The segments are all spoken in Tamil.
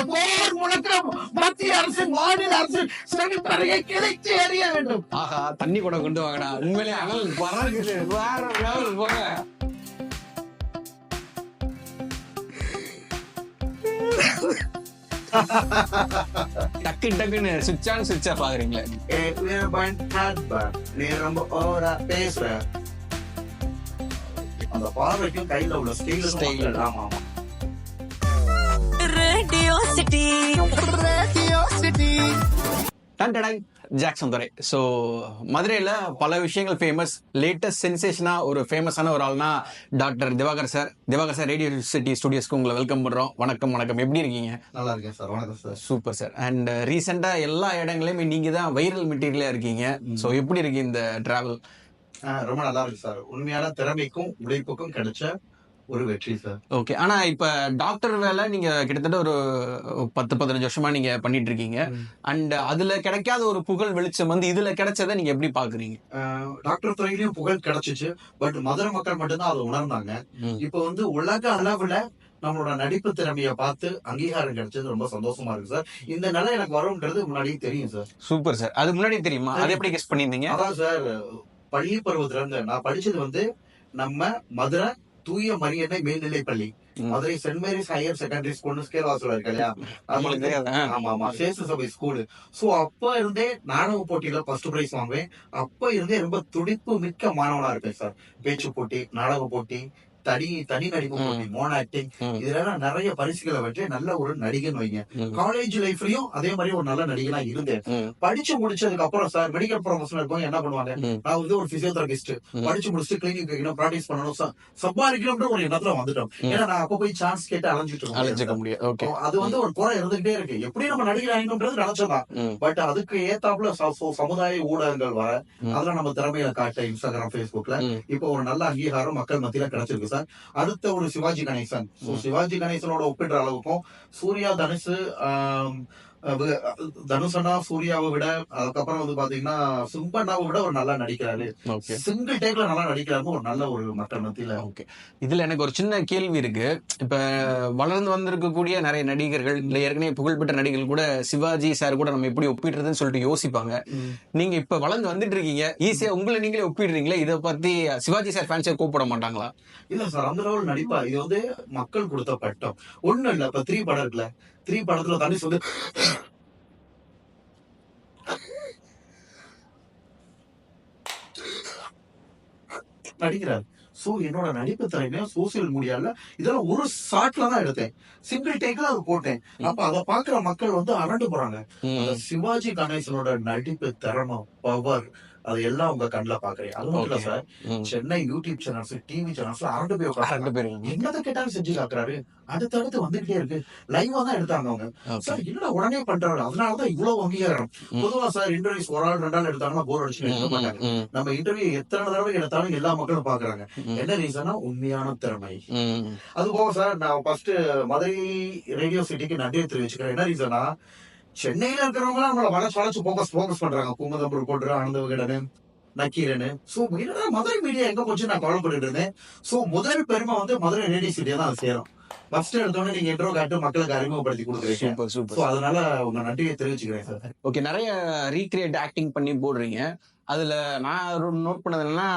உங்களுடைய போர் முழக்கிற மத்திய அரசு மாநில அரசு செமிப்பறையை கிளைத்து எறிய வேண்டும். ஆஹா தண்ணி கூட கொண்டு வாங்கடா. உண்மையிலே அனல் பறக்குது வேற லெவல் போங்க. டக்கு டக்குன்னு சுவிட்ச் ஆன் சுவிட்ச் ஆஃப் ஆகுறீங்களே. நீ ரொம்ப ஓவரா பேசுற அந்த பார்வைக்கும் கையில உள்ள Style. ஸ்டைல் ஆமா ஆமா. Radio City. Radio City. டன் டடாய், ஜாக்சன் துரை. ஸோ மதுரையில் பல விஷயங்கள் ஃபேமஸ் லேட்டஸ்ட் சென்சேஷனா ஒரு ஃபேமஸான ஒரு ஆள்னா doctor Diwakar sir Diwakar sir radio city ஸ்டுடியோஸ்க்கு உங்களை வெல்கம் பண்ணுறோம் வணக்கம் வணக்கம். எப்படி இருக்கீங்க? நல்லா இருக்கேன் சார் வணக்கம் சார் சூப்பர் சார் அண்ட் ரீசெண்டாக எல்லா இடங்களையுமே நீங்கள் தான் வைரல் மெட்டீரியலாக இருக்கீங்க. ஸோ எப்படி இருக்கு இந்த ட்ராவல் ரொம்ப நல்லா இருக்கு சார் உண்மையான திறமைக்கும் உழைப்புக்கும் கிடைச்ச ஒரு வெற்றி சார் ஓகே ஆனால் இப்போ டாக்டர் வேலை நீங்கள் கிட்டத்தட்ட ஒரு பத்து பதினஞ்சு வருஷமா நீங்கள் பண்ணிட்டு இருக்கீங்க அண்ட் அதில் கிடைக்காத ஒரு புகழ் வெளிச்சம் வந்து இதில் கிடைச்சதை நீங்கள் எப்படி பார்க்குறீங்க அஹ் டாக்டர் துறையிலயும் புகழ் கிடைச்சிச்சு. பட் மதுரை மக்கள் மட்டும்தான் அதை உணர்ந்தாங்க. இப்போ வந்து உலக அளவுல நம்மளோட நடிப்பு திறமைய பார்த்து அங்கீகாரம் கிடைச்சது ரொம்ப சந்தோஷமா இருக்கு சார் இந்த நிலை எனக்கு வரும்ன்றது முன்னாடியே தெரியும் சார் சூப்பர் சார் அது முன்னாடி தெரியுமா? அது எப்படி கெஸ் பண்ணியிருந்தீங்க? அதான் சார் பள்ளி பருவத்துல இருந்து நான் படிச்சது வந்து நம்ம மதுரை தூய மரியன்னை மேல்நிலை பள்ளி. ம். Madurai saint Mary's higher secondary ஸ்கூல்னு ஸ்கேல் வாசல் இருக்கு இல்லையா. ஆமா ஆமா. சேசு சபை ஸ்கூலு. சோ அப்ப இருந்தே நாடக போட்டியில ஃபர்ஸ்ட் பிரைஸ் வாங்குவேன். அப்ப இருந்தே ரொம்ப துடிப்பு மிக்க மாணவனா இருப்பேன் சார். பேச்சு போட்டி நாடக போட்டி தனி தனி நடிப்பு. போட்டி மோன ஆக்டிங் ம். இதுல நான் நிறைய பரிசுகளை வச்சு நல்ல ஒரு நடிகன் வைங்க. காலேஜ் லைஃப்லயும் அதே மாதிரி ஒரு நல்ல நடிகனா இருந்தேன். படிச்சு முடிச்சதுக்கு அப்புறம் சார் மெடிக்கல் ப்ரொஃபஷனல் இருக்கவங்க என்ன பண்ணுவாங்க. நான் வந்து ஒரு பிசியோதெரபிஸ்ட். படிச்சு முடிச்சுட்டு கிளினிக் வைக்கணும் ப்ராக்டிஸ் பண்ணணும் சம்பாதிக்கணும்ன்ற ஒரு எண்ணத்துல வந்துட்டோம். ஏன்னா நான் அப்ப போய் சான்ஸ் கேட்டு அலைஞ்சிட்டு முடியாது ஓகே அது வந்து ஒரு குறை இருந்துகிட்டே இருக்கு எப்படி நம்ம நடிகர் ஆகணும்ன்றது நினைச்சதான். பட் அதுக்கு ஏத்தாப்புல சமுதாய ஊடகங்கள் வர ம். அதுல நம்ம திறமையில காட்ட இன்ஸ்டாகிராம் ஃபேஸ்புக்ல ம். இப்போ ஒரு நல்ல அங்கீகாரம் மக்கள் மத்தியில கிடைச்சிருக்கு சார் அடுத்த ஒரு சிவாஜி கணேசன் ம். சிவாஜி கணேசனோட ஒப்பிடுற அளவுக்கும் சூர்யா தனுஷ் தனுஷனா சூர்யாவை விட அதுக்கப்புறம் வந்து பாத்தீங்கன்னா சிம்பண்ணாவை விட ஒரு நல்லா நடிக்கிறாரு. சிங்கிள் டேக்ல நல்லா நடிக்கிறாரு. ஒரு நல்ல ஒரு மக்கள் மத்தியில. ஓகே. இதுல எனக்கு ஒரு சின்ன கேள்வி இருக்கு. இப்ப வளர்ந்து வந்திருக்கக்கூடிய நிறைய நடிகர்கள் இல்ல ஏற்கனவே புகழ்பெற்ற நடிகர்கள் கூட சிவாஜி சார் கூட நம்ம எப்படி ஒப்பிடுறதுன்னு சொல்லிட்டு யோசிப்பாங்க. நீங்க இப்ப வளர்ந்து வந்துட்டு இருக்கீங்க. ஈஸியா உங்களை நீங்களே ஒப்பிடுறீங்களே? இதை பத்தி சிவாஜி சார் ஃபேன்ஸை கூப்பிட மாட்டாங்களா? இல்ல சார் அந்த லெவல் நடிப்பா. இது வந்து மக்கள் கொடுத்த பட்டம். ஒண்ணு இல்ல இப்ப த்ரீ படம் இருக்குல்ல த்ரீ படத்துல தனுஷ் வந்து நடிக்கிறார். சோ என்னோட நடிப்பு திறமைய சோசியல் மீடியால இதெல்லாம் ஒரு ஷாட்ல தான் எடுத்தேன். சிங்கிள் டேக்ல அது போட்டேன். அப்ப அதை பாக்குற மக்கள் வந்து அரண்டு போறாங்க. சிவாஜி கணேசனோட நடிப்பு திறமை பவர் அது எல்லாம் உங்க கண்ணுல பாக்குறேன். அது மட்டும் இல்ல. Sir. Chennai YouTube channels TV channels அரண்டு போய் ரெண்டு உட்கார்ந்து பேரும் என்னதை கேட்டாலும் செஞ்சு காக்குறாரு. அடுத்தடுத்து வந்துகிட்டே இருக்கு. லைவா தான் எடுத்தாங்க அவங்க. சார் என்னடா உடனே பண்றாரு? அதனாலதான் இவ்வளவு அங்கீகாரம். பொதுவா சார் இன்டர்வியூஸ் ஒரு ஆள் ரெண்டு ஆள் எடுத்தாங்கன்னா போர் அடிச்சு எடுக்க மாட்டாங்க. நம்ம இன்டர்வியூ எத்தனை தடவை எடுத்தாலும் எல்லா மக்களும் பாக்குறாங்க. என்ன ரீசனா உண்மையான திறமை. அது போக சார் நான் ஃபர்ஸ்ட் மதுரை ரேடியோ சிட்டிக்கு நன்றியை தெரிவிச்சுக்கிறேன். என்ன ரீசனா சென்னையில இருக்கிறவங்க நம்மள வளர்ச்சி வளர்ச்சி ஃபோக்கஸ் ஃபோக்கஸ் பண்றாங்க. குமுதம் போட்டு ஆனந்த விகடனு நக்கீரனு. சோ என்னடா மதுரை மீடியா எங்க போச்சு நான் கவலைப்பட்டு இருந்தேன். சோ முதல் பெருமை வந்து மதுரை ரேடியோ சிட்டியை தான் அது சேரும். ஃபர்ஸ்ட் எடுத்தோடனே நீங்க இன்ட்ரோ காட்டு மக்களுக்கு அறிமுகப்படுத்தி கொடுக்குறீங்க. Super super. சோ அதனால உங்க நன்றியை தெரிவிச்சுக்கிறேன் சார் ஓகே நிறைய ரீக்ரியேட் ஆக்டிங் பண்ணி போடுறீங்க. அதுல நான் நோட் பண்ணது என்னன்னா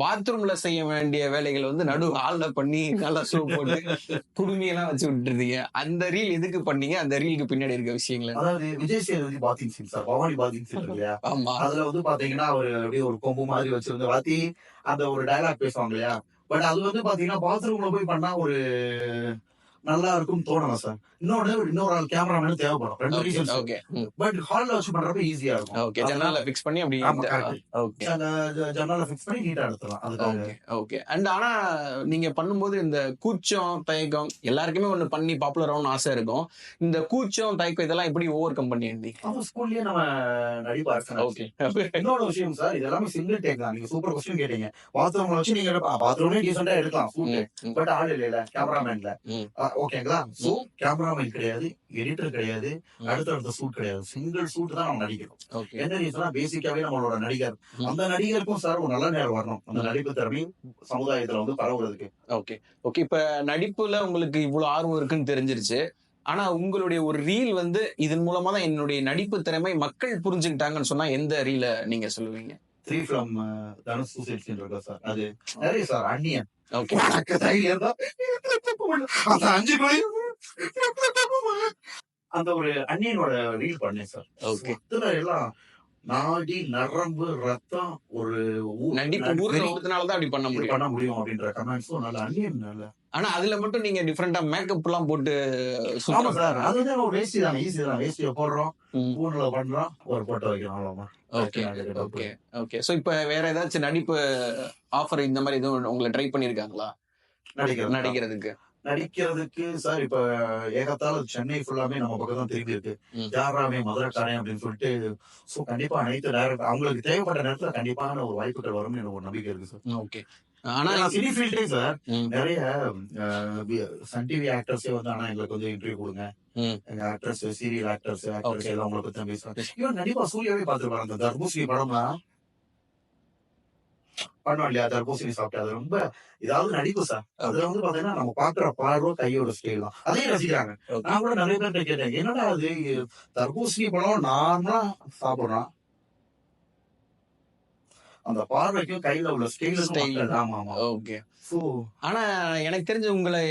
பாத்ரூம்ல செய்ய வேண்டிய வேலைகள் வந்து நடு ஹால்ல பண்ணி நல்லா ஷூ போட்டு குடுமையெல்லாம் வச்சு விட்டுருந்தீங்க. அந்த ரீல் எதுக்கு பண்ணீங்க? அந்த ரீலுக்கு பின்னாடி இருக்க விஷயங்கள. அதாவது Vijay Sethupathi bathing scene sir Bhavani bathing scene இல்லையா ஆமா. அதுல வந்து பாத்தீங்கன்னா அவர் அப்படியே ஒரு கொம்பு மாதிரி வச்சிருந்து வாத்தி அந்த ஒரு டயலாக் பேசுவாங்க இல்லையா? பட் அது வந்து பாத்தீங்கன்னா பாத்ரூம்ல போய் பண்ணா ஒரு நல்லா இருக்கும் தோணலாம் சார். இன்னொன்னு இன்னொரு ஆள் கேமராமேன் தேவைப்படும். ரெண்டு ரீசன்ஸ் ஓகே பட் ஹால்ல வச்சு பண்றப்ப ஈஸியா இருக்கும். ஓகே ஜன்னல ஃபிக்ஸ் பண்ணி அப்படி. ஓகே ஜன்னல ஃபிக்ஸ் பண்ணி நீட்டா எடுத்துலாம் அதுக்காக. ஓகே ஓகே அண்ட் ஆனா நீங்க பண்ணும்போது இந்த கூச்சம் தயக்கம் எல்லாருக்குமே ஒண்ணு பண்ணி பாப்புலர் ஆகணும்னு ஆசை இருக்கும். இந்த கூச்சம் தயக்கம் இதெல்லாம் எப்படி ஓவர் கம் பண்ணியிருந்தீங்க நம்ம ஸ்கூல்லயே நம்ம நடிப்பா ஓகே இன்னொரு விஷயம் சார் இது எல்லாமே சிங்கிள் டேக் தான். நீங்க சூப்பர் கொஸ்டின் கேட்டீங்க. பாத்ரூம்ல வச்சு நீங்க பாத்ரூம்லயே டீசெண்டா எடுக்கலாம் பட் ஆள் இல்ல கேமராமேன்ல. ஓகேங்களா சோ கேமராமேன் கிடையாது எடிட்டர் கிடையாது ம். அடுத்தடுத்த சூட் கிடையாது. சிங்கிள் சூட் தான் நம்ம நடிக்கிறோம். என்ன ரீசனா பேசிக்காவே நம்மளோட நடிகர். அந்த நடிகருக்கும் சார் ஒரு நல்ல நேரம் வரணும். அந்த. நடிப்பு திறமையும் சமுதாயத்துல வந்து பரவுறதுக்கு. ஓகே ஓகே இப்ப நடிப்புல உங்களுக்கு இவ்வளவு ஆர்வம் இருக்குன்னு தெரிஞ்சிருச்சு. ஆனா உங்களுடைய ஒரு ரீல் வந்து இதன் மூலமா தான் என்னுடைய நடிப்பு திறமை மக்கள் புரிஞ்சுக்கிட்டாங்கன்னு சொன்னா எந்த ரீல நீங்க சொல்லுவீங்க? Three from Dhanush suicide scene இருக்கா சார் அது நிறைய சார் அந்நியன் அந்த அஞ்சு அந்த ஒரு அந்நியனோட ரீல் பண்ணேன் சார் எல்லாம் நாடி நரம்பு ரத்தம் ஒரு ஊ- நடிப்பு ஊர்ல ஒருத்தனாலதான் அப்படி பண்ண முடியும். பண்ண முடியும் அப்படின்ற கமெண்ட்ஸும் நல்ல அந்நியன் நல்ல. ஆனா அதுல மட்டும் நீங்க டிஃப்ரெண்டா மேக்கப் எல்லாம் போட்டு ஆமா சார் அதுதான் ஒரு வேஸ்டி தான் ஈஸி தான். வேஸ்டியை போடுறோம். பூன்ல பண்றோம் ஒரு போட்டோ வைக்கிறோம் அவ்வளவுதான். ஓகே ஓகே ஓகே சோ இப்ப வேற ஏதாச்சும் நடிப்பு ஆஃபர் இந்த மாதிரி எதுவும் உங்களை ட்ரை பண்ணிருக்காங்களா? நடிக்கிறது? நடிக்கிறதுக்கு. நடிக்கிறதுக்கு சார் இப்ப ஏகத்தால சென்னை ஃபுல்லாமே நம்ம பக்கம் தான் திரும்பி இருக்கு. ம். யாராவே மதுரைக்காரன் அப்படின்னு சொல்லிட்டு சோ கண்டிப்பா அனைத்து டைரக்ட் அவங்களுக்கு தேவைப்பட்ட நேரத்துல கண்டிப்பான ஒரு வாய்ப்புகள் வரும்னு எனக்கு ஒரு நம்பிக்கை இருக்கு சார் ஓகே ஆனா சினி ஃபீல்டே சார். நிறைய சன் டிவி ஆக்டர்ஸே வந்து ஆனா எங்களுக்கு கொஞ்சம் இன்டர்வியூ கொடுங்க. எங்க ஆக்டர்ஸ் சீரியல் ஆக்டர்ஸ் ஆக்டர்ஸ். எல்லாம் உங்களை பத்தி தான் பேசுறாங்க இவன் கண்டிப்பா சூர்யாவே பார்த்துருப்பாரு அந்த தர்பூசணி படம்லாம். பண்ணோம் இல்லையா? தர்பூசணி சாப்பிட்டு. அது ரொம்ப இதாவது நடிப்பு சார். அதுல வந்து பாத்தீங்கன்னா நம்ம பாக்குற பார்வை கையோட ஸ்டைல் தான். அதையும் ரசிக்கிறாங்க. நான் கூட நிறைய பேர்ட்ட கேட்டேன் என்னடா அது தர்பூசணி பழம் நார்மலா சாப்பிடுறான். அந்த பார்வைக்கும் கையில உள்ள Style. ஸ்டைல் ஆமா ஆமா. ஓகே ஆனா எனக்கு தெரிஞ்ச உங்களை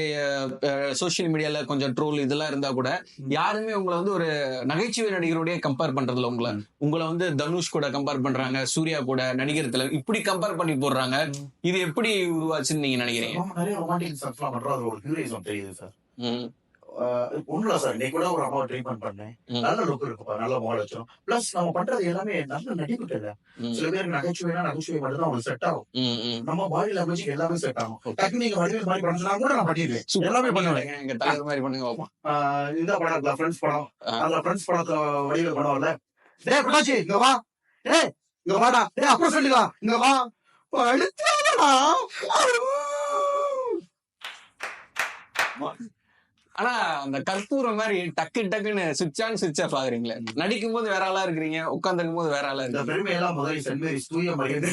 சோஷியல் மீடியால கொஞ்சம் ட்ரோல் இதெல்லாம் இருந்தா கூட யாருமே உங்களை வந்து ஒரு நகைச்சுவை நடிகரோடய கம்பேர் பண்றதுல உங்களை. உங்களை வந்து தனுஷ் கூட கம்பேர் பண்றாங்க சூர்யா கூட நடிகர் தலைவர் இப்படி கம்பேர் பண்ணி போடுறாங்க. இது எப்படி உருவாச்சுன்னு நீங்க நினைக்கிறீங்க? நிறைய ரொமான்டிக் பண்றோம் அது ஒரு ஹீரோயிசம் தெரியுது சார் ஒண்ணுல சார். இன்னைக்கு கூட ஒரு அம்மாவை ட்ரீட்மெண்ட் பண்ணேன். நல்ல லுக் இருக்குப்பா நல்ல முக லட்சணம் பிளஸ் நம்ம பண்றது எல்லாமே நல்ல நடிப்பு இல்ல. சில பேருக்கு நகைச்சுவைனா நகைச்சுவை மட்டும் தான் அவங்களுக்கு செட் ஆகும். நம்ம பாடி லாங்குவேஜ் எல்லாமே செட் ஆகும். டக்குனு நீங்க வடிவேல் மாதிரி பண்ணா கூட நான் பண்ணிடுவேன். எல்லாமே பண்ணுவேன். பண்ணுங்க, எங்க தலைவர் மாதிரி பண்ணுங்க இந்த படம் இருக்குல்ல ஃப்ரெண்ட்ஸ் படம். அந்த ஃப்ரெண்ட்ஸ் படத்துல வடிவேல் படம்ல டேய் பிரகாஷ் இங்க வா. டேய் இங்க வாடா. டேய் அப்புறம் சொல்லிக்கலாம். இங்க வா. படுத்தாடா ஆனா அந்த கற்பூரம் மாதிரி டக்கு டக்குன்னு சுவிட்ச் ஆன் சுவிட்ச் ஆஃப் ஆகுறீங்களே. நடிக்கும் போது வேற ஆளா இருக்கிறீங்க உட்காந்துருக்கும் போது வேற ஆளா மேரிஸ் தூய மரியாதை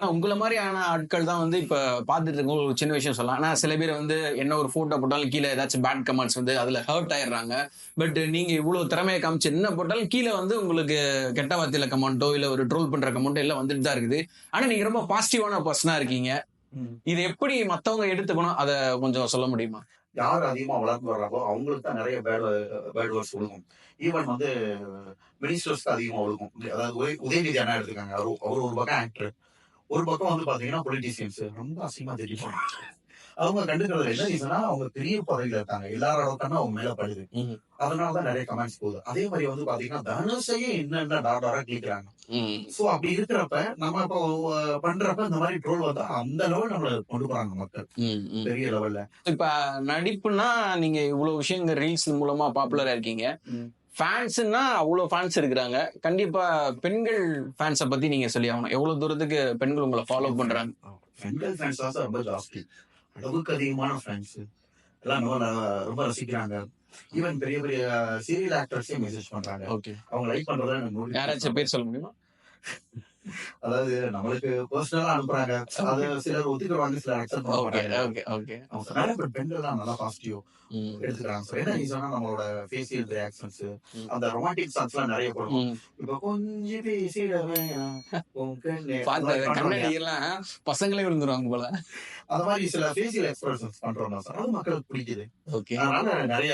ஆனா, உங்களை மாதிரியான ஆட்கள் தான் வந்து இப்ப பாத்துட்டு இருக்கோம் ஒரு சின்ன விஷயம் சொல்லலாம். ஆனா சில பேர் வந்து என்ன ஒரு போட்டோ போட்டாலும் கீழே ஏதாச்சும் பேட் கமெண்ட்ஸ் வந்து அதுல ஹர்ட் ஆயிடுறாங்க. பட் நீங்க இவ்வளவு திறமையை காமிச்சு என்ன போட்டாலும் கீழே வந்து உங்களுக்கு கெட்ட வார்த்தையில கமெண்ட்டோ இல்ல ஒரு ட்ரோல் பண்ற கமெண்ட்டோ எல்லாம் வந்துட்டு தான் இருக்குது. ஆனா நீங்க ரொம்ப பாசிட்டிவான பர்சனா இருக்கீங்க. இது எப்படி மத்தவங்க எடுத்துக்கணும்? அத கொஞ்சம் சொல்ல முடியுமா? யார் அதிகமா வளர்ந்து வர்றாங்களோ அவங்களுக்கு தான் நிறைய பேட் பேட் வேர்ட்ஸ் ஒழுகும் ஈவன் வந்து மினிஸ்டர்ஸ்க்கு அதிகமா ஒழுகும். அதாவது உதய- உதயநிதி அண்ணா எடுத்துக்காங்க அவர் ஒரு பக்கம் ஆக்டர் ஒரு பக்கம் வந்து பாத்தீங்கன்னா பொலிட்டீசியன்ஸ் ரொம்ப அசிங்கமா தெரியும். அவங்க கண்டுக்கிறதுல என்ன ரீசனா அவங்க பெரிய பதவியில இருக்காங்க. எல்லாரோட கண்ணு அவங்க மேல படுது. அதனாலதான் நிறைய கமெண்ட்ஸ் போகுது. அதே மாதிரி வந்து பாத்தீங்கன்னா தனுஷையே என்னென்ன டாடாரா கேட்கிறாங்க சோ அப்படி இருக்கிறப்ப நம்ம இப்போ பண்றப்ப இந்த மாதிரி ட்ரோல் வந்தா அந்த லெவல் நம்மள கொண்டு போறாங்க மக்கள். பெரிய லெவல்ல இப்ப நடிப்புனா நீங்க இவ்வளவு விஷயங்கள் ரீல்ஸ் மூலமா பாப்புலரா இருக்கீங்க. ஃபேன்ஸ்னா அவ்வளவு ஃபேன்ஸ் இருக்கிறாங்க. கண்டிப்பா பெண்கள் ஃபேன்ஸ பத்தி நீங்க சொல்லி ஆகணும். எவ்வளவு தூரத்துக்கு பெண்கள் உங்களை ஃபாலோ பண்றாங்க? பெண்கள் ஃபேன்ஸ் ரொம்ப ஜாஸ்தி. அளவுக்கு அதிகமான ஃபேன்ஸ் எல்லாம் ரொம்ப ரசிக்கிறாங்க. ஈவன் பெரிய பெரிய சீரியல் ஆக்டர்ஸே மெசேஜ் பண்றாங்க. ஓகே அவங்க லைக் பண்றத யாராச்சும் பேர் சொல்ல முடியுமா? அதாவது நம்மளுக்கு பர்சனலா அனுப்புறாங்க. அது சிலர் ஒத்துக்குறாங்க சிலர் அக்செப்ட் பண்ண மாட்டாங்க. ஓகே ஓகே அவங்க நிறைய பேர் பெண்கள் தான் நல்லா பாசிட்டிவ். எடுத்துக்கிறாங்க. சார் என்ன ரீசனா நம்மளோட ஃபேசியல் ரியாக்ஷன்ஸ். அந்த ரொமான்டிக் சாங்ஸ் எல்லாம் நிறைய போடுவோம். இப்ப கொஞ்சம்? எல்லாம் பசங்களே விழுந்துருவாங்க போல. அந்த மாதிரி சில ஃபேசியல் எக்ஸ்பிரஷன்ஸ் பண்றோம் சார். அது மக்களுக்கு பிடிக்குது. ஓகே அதனால நிறைய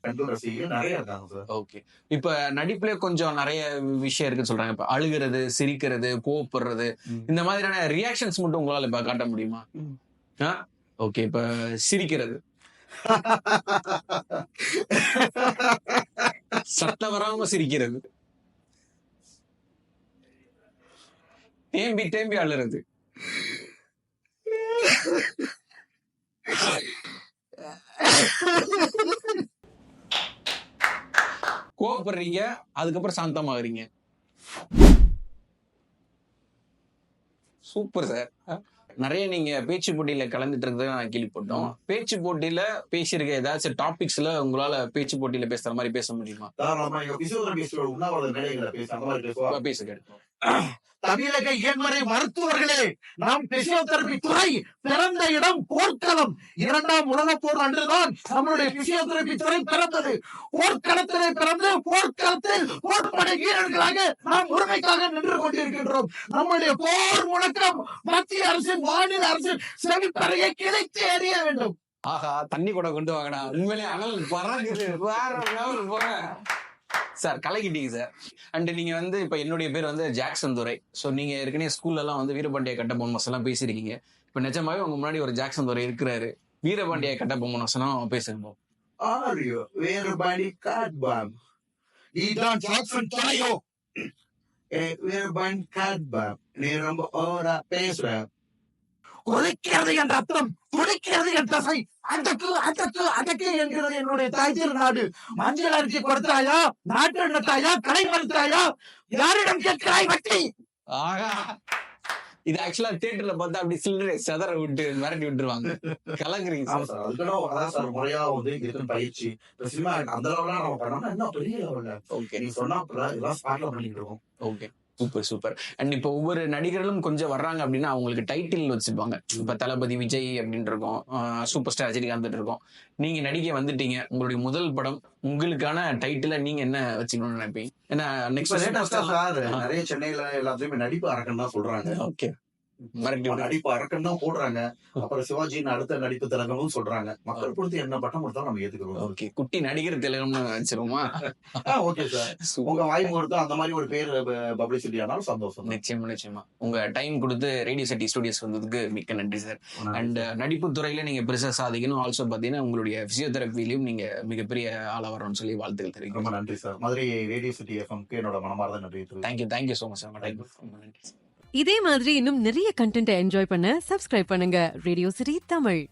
பெண்கள் ரசிகர்கள் நிறைய இருக்காங்க சார். ஓகே இப்ப நடிப்புல கொஞ்சம் நிறைய விஷயம் இருக்குன்னு சொல்றாங்க. இப்ப அழுகிறது சிரிக்கிறது கோவப்படுறது. இந்த மாதிரியான ரியாக்ஷன்ஸ் மட்டும் உங்களால இப்ப காட்ட முடியுமா. ஓகே இப்ப சிரிக்கிறது. சத்தம் வராம சிரிக்கிறது. தேம்பி தேம்பி அழுறது. கோவப்படுறீங்க அதுக்கப்புறம் சாந்தமாகறீங்க. Super sir. நிறைய நீங்க பேச்சு போட்டியில கலந்துட்டு இருக்கிறத நான் கேள்விப்பட்டோம். பேச்சு போட்டியில பேசியிருக்க ஏதாச்சும் டாபிக்ஸ்ல உங்களால பேச்சு போட்டியில பேசுற மாதிரி பேச முடியுமா? பேசுங்க. தமிழக இயன்முறை மருத்துவர்களே நாம் பிசியோதெரபி துறை பிறந்த இடம் போர்க்களம். இரண்டாம் உலக போர் அன்றுதான் நம்மளுடைய பிசியோதெரபி துறை பிறந்தது. போர்க்களத்திலே பிறந்து போர்க்களத்தில் போர்ப்படை வீரர்களாக நாம் உரிமைக்காக நின்று கொண்டிருக்கின்றோம். நம்முடைய போர் முழக்கம் மத்திய அரசின் மாநில அரசின் செவிப்பறையை கிடைத்து எறிய வேண்டும். ஆஹா தண்ணி கூட கொண்டு வாங்கடா. உண்மையிலே அனல் பறக்குது வேற போறேன். சார் கலக்கிட்டீங்க சார் அண்ட் நீங்க வந்து இப்ப என்னுடைய பேர் வந்து ஜாக்சன் துரை ஸோ நீங்க ஏற்கனவே ஸ்கூல்ல எல்லாம் வந்து வீரபாண்டிய கட்டபொம்மன் எல்லாம் பேசியிருக்கீங்க. இப்ப நிஜமாவே உங்க முன்னாடி ஒரு ஜாக்சன் துரை இருக்கிறாரு. வீரபாண்டிய கட்டபொம்மன் வசனம் பேசுங்க வேறுபாடி காட்பாம் நீதான் ஜாக்சன் துறையோ வேறுபாடி காட்பாம் நீ ரொம்ப ஓரா பேசுற உழைக்கிறது என்ற அர்த்தம் துடிக்கிறது என்ற தசை. அதற்கு அதற்கு அதற்கு என்கிறது என்னுடைய தாய் திருநாடு. மஞ்சள் அரிசி கொடுத்தாயா? நாட்டு எண்ணத்தாயா கடை மறுத்தாயா? யாரிடம் கேட்கிறாய் வட்டி ஆகா. இது ஆக்சுவலா தியேட்டர்ல பார்த்தா அப்படி சில்லறை செதற விட்டு மிரட்டி விட்டுருவாங்க. கலங்குறீங்க அதான் சார். முறையா வந்து இதுக்கு பயிற்சி. சினிமா அந்த லெவலாம் நம்ம பண்ணோம்னா இன்னும் பெரிய லெவல்ல ஓகே நீ சொன்னா இதெல்லாம் ஸ்பாட்ல பண்ணிட்டு இருக்கோம். ஓகே சூப்பர் சூப்பர் அண்ட் இப்போ ஒவ்வொரு நடிகர்களும் கொஞ்சம் வர்றாங்க அப்படின்னா அவங்களுக்கு டைட்டில் வச்சுப்பாங்க இப்ப தளபதி விஜய் அப்படின்னு இருக்கும். சூப்பர் ஸ்டார் ரஜினிகாந்த் இருக்கும். நீங்க நடிக்க வந்துட்டீங்க. உங்களுடைய முதல் படம் உங்களுக்கான டைட்டில நீங்க என்ன வச்சுக்கணும்னு நினைப்பீங்க? ஏன்னா நெக்ஸ்ட் நிறைய சென்னையில எல்லாத்தையுமே நடிப்பு அரக்கன் தான் சொல்றாங்க. ஓகே நடிப்பு அரக்கன் தான் போடுறாங்க. அப்புறம் சிவாஜியின் அடுத்த நடிப்பு திலகமும் சொல்றாங்க. மக்கள் பொறுத்து என்ன பட்டம் கொடுத்தாலும் நம்ம ஏத்துக்கிறோம். ஓகே. குட்டி நடிகர் திலகம்னு ஓகே சார். உங்க வாய் அந்த மாதிரி ஒரு பேர் பப்ளிசிட்டி ஆனாலும் சந்தோஷம். நிச்சயமா நிச்சயமா. உங்க டைம் கொடுத்து ரேடியோ சிட்டி ஸ்டுடியோஸ் வந்ததுக்கு மிக்க நன்றி சார். அண்ட் நடிப்பு துறையில நீங்க பெருசா சாதிக்கணும். ஆல்சோ பாத்தீங்கன்னா உங்களுடைய பிசியோதெரபிலையும் நீங்க மிகப்பெரிய ஆளா வரணும்னு சொல்லி வாழ்த்துக்கள் ரொம்ப தெரிவிக்கிறோம் நன்றி சார். மதுரை ரேடியோ சிட்டி எஃப்எம்க்கு என்னோட மனமார்ந்த நன்றி. Thank you thank you so much sir ரொம்ப நன்றி இதே மாதிரி இன்னும் நிறைய கண்டென்ட்டை என்ஜாய் பண்ண சப்ஸ்கிரைப் பண்ணுங்க. ரேடியோ சிரி தமிழ்